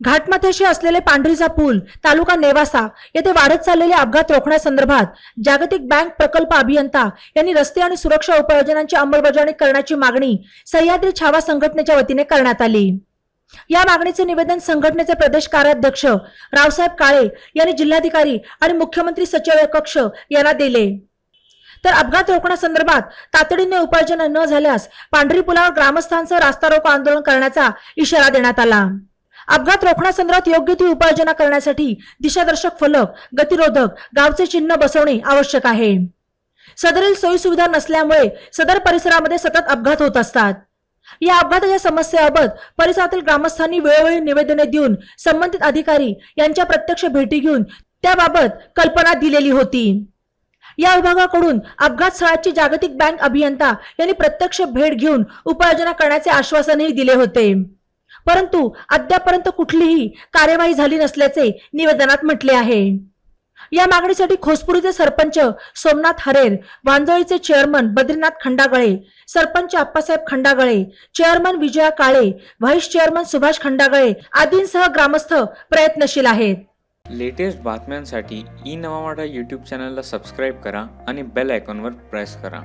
घाटमाथ्याशी असलेले पांढरीचा पूल तालुका नेवासा येथे वाढत चाललेले अपघात रोखण्यासंदर्भात जागतिक बँक प्रकल्प अभियंता यांनी रस्ते आणि सुरक्षा उपाययोजनांची अंमलबजावणी करण्याची मागणी सह्याद्री छावा संघटनेच्या वतीने करण्यात आली. या मागणीचे निवेदन संघटनेचे प्रदेश कार्याध्यक्ष रावसाहेब काळे यांनी जिल्हाधिकारी आणि मुख्यमंत्री सचिव कक्ष यांना दिले. तर अपघात रोखण्यासंदर्भात तातडीने उपाययोजना न झाल्यास पांढरी पुलावर ग्रामस्थांसह रास्ता रोको आंदोलन करण्याचा इशारा देण्यात आला. अपघात रोखण्यासंदर्भात योग्य ती उपाययोजना करण्यासाठी दिशादर्शक फलक गतिरोधक गावचे चिन्ह बसवणे आवश्यक आहे. सदरील सोयी सुविधा नसल्यामुळे सदर परिसरामध्ये सतत अपघात होत असतात. या अपघाताच्या समस्येबाबत परिसरातील ग्रामस्थांनी वेळोवेळी निवेदने देऊन संबंधित अधिकारी यांच्या प्रत्यक्ष भेटी घेऊन त्याबाबत कल्पना दिलेली होती. या विभागाकडून अपघात स्थळाची जागतिक बँक अभियंता यांनी प्रत्यक्ष भेट घेऊन उपाययोजना करण्याचे आश्वासनही दिले होते. परंतु अद्यापर्यंत कुठलीही कार्यवाही झाली नसल्याचे निवेदनात म्हटले आहे. या मागणीसाठी खोसपुरीचे sarpanch Somnath Harer वांजळीचे chairman Badrinath Khandagale sarpanch Appasaheb Khandagale chairman Vijaya Kale vice chairman Subhash Khandagale आदींसह ग्रामस्थ प्रयत्नशील आहेत. लेटेस्ट बातम्यांसाठी ई नवामाडा युट्यूब यूट्यूब चॅनलला सबस्क्राईब करा आणि बेल आयकॉनवर प्रेस करा.